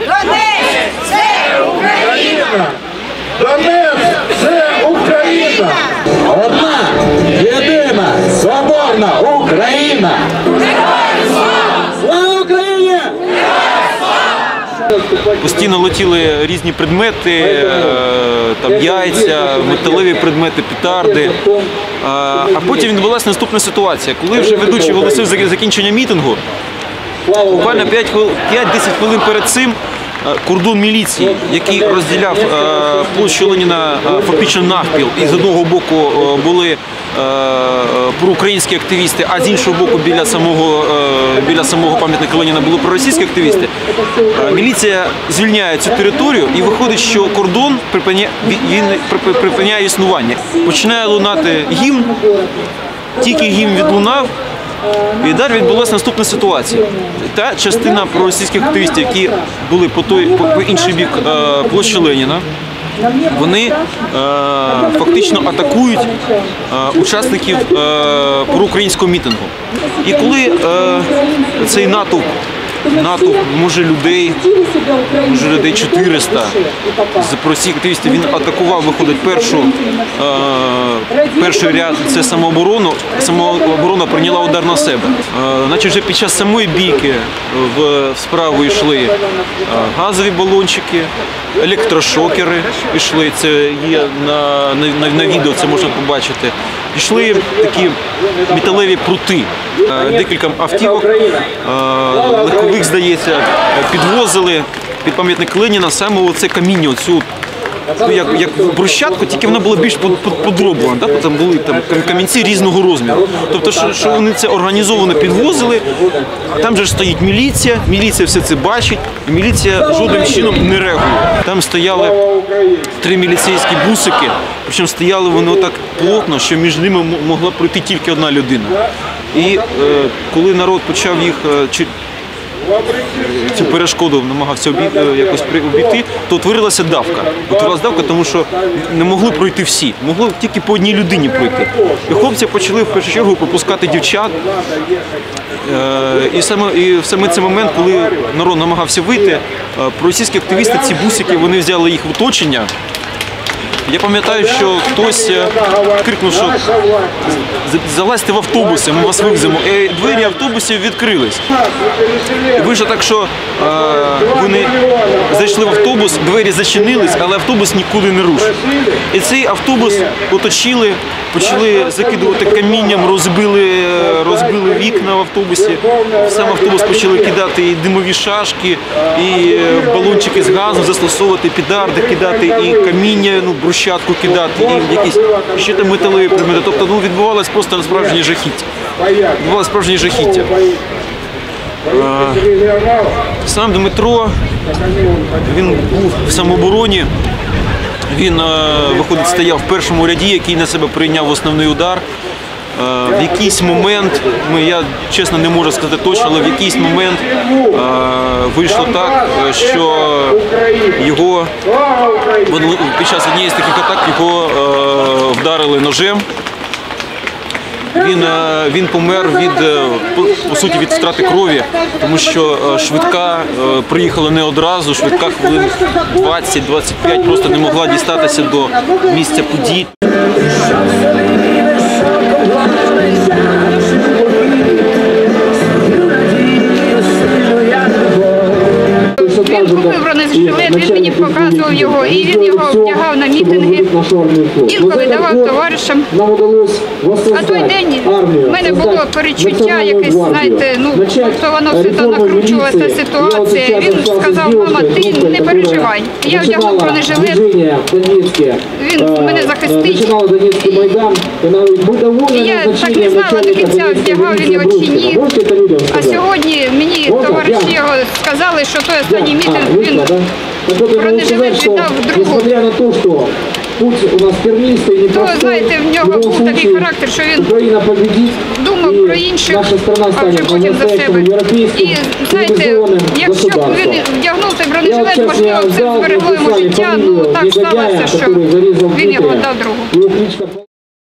Донець це Україна! Донець це Україна! Одна, єдина, соборна Україна! Слава Україні! Постійно летіли різні предмети, е, там яйця, металеві предмети, петарди. А, а потім відбулася наступна ситуація, коли вже ведучий оголосив за- закінчення мітингу. Буквально 5-10 хвилин перед цим е, кордон міліції, який розділяв е, площу Леніна е, фактично навпіл, і з одного боку були проукраїнські активісти, а з іншого боку біля самого, біля самого пам'ятника Леніна були проросійські активісти. Міліція звільняє цю територію і виходить, що кордон припиняє існування. Починає лунати гімн, тільки гімн відлунав, і далі відбулася наступна ситуація. Та частина проросійських активістів, які були по той по, інший бік е, площі Леніна, вони е, фактично атакують е, учасників проукраїнського мітингу. І коли цей натовп, натовп, може людей, може людей 400 з активістів, він атакував, виходить, першу, е, перший ряд це самооборону. Самооборона прийняла удар на себе. Е, Значить, вже під час самої бійки в справу йшли е, газові балончики, електрошокери йшли. Це є на, на, на, на відео, це можна побачити. Йшли такі металеві прути. Е, Декілька автівок е, легкових, здається, підвозили під пам'ятник Леніна саме оце каміння, оцю ну, як, як брусчатку, тільки вона була більш под- под- Да? Там були там камінці різного розміру. Тобто, що, що вони це організовано підвозили, там же стоїть міліція, міліція все це бачить, і міліція жодним чином не реагує. Там стояли три міліцейські бусики, причому стояли вони отак плотно, що між ними могла пройти тільки одна людина. І е, коли народ почав їх е, цю перешкоду намагався обі... е, якось обійти, то утворилася давка. Утворилася давка, тому що не могли пройти всі, могли тільки по одній людині пройти. І хлопці почали в першу чергу пропускати дівчат. Е, І саме і саме цей момент, коли народ намагався вийти, е, російські активісти, ці бусики, вони взяли їх в оточення. Я пам'ятаю, що хтось е, крикнув, що залазьте в автобуси, ми вас вивеземо. І двері автобусів відкрились. Вийшло так, що е, вони зайшли в автобус, двері зачинились, але автобус нікуди не рушив. І цей автобус оточили, почали закидувати камінням, розбили, е, розбили вікна в автобусі. Сам автобус почали кидати і димові шашки, і е, балончики з газу, застосовувати підарди, кидати, і каміння, ну, брусчатку кидати, і якісь ще там металеві предмети. Тобто ну, відбувалось просто справжнє жахіття. Відбувалося справжнє жахіття. Сам Дмитро, він був в самообороні. Він, е, виходить, стояв в першому ряді, який на себе прийняв основний удар. Е, В якийсь момент, ми, я чесно не можу сказати точно, але в якийсь момент е, вийшло так, що його під час однієї з таких атак його е, вдарили ножем. Він, він помер від по, суті від втрати крові, тому що швидка приїхала не одразу, швидка хвилин 20-25 просто не могла дістатися до місця подій. Купив він мені показував його, і він його вдягав на мітинги. Інколи давав товаришам. А той день в мене було перечуття якесь, знаєте, ну тобто воно все то накручувалася ситуація. Він сказав, мама, ти не переживай. Я вдягнув бронежилет, він мене захистить. І я так не знала до кінця, вдягав він його чи ні. А сьогодні мені товариші його сказали, що той останній мітинг він бронежилет віддав другу. Несмотря на то, что путь у нас тернистый, То, непростой, знаєте, в нього любом був такий случае характер, що він Украина победит, думав и про інших, наша страна а вже станет потім за себе. по-настоящему европейским, І знаєте, цивилизованным якщо б государством. він вдягнув той Я бронежилет, вот можливо, сейчас б це взял, зберегло йому записали життя. фамилию Ну так негодяя, сталося, що который зарезал він його Дмитрия. дав другу. Его кличка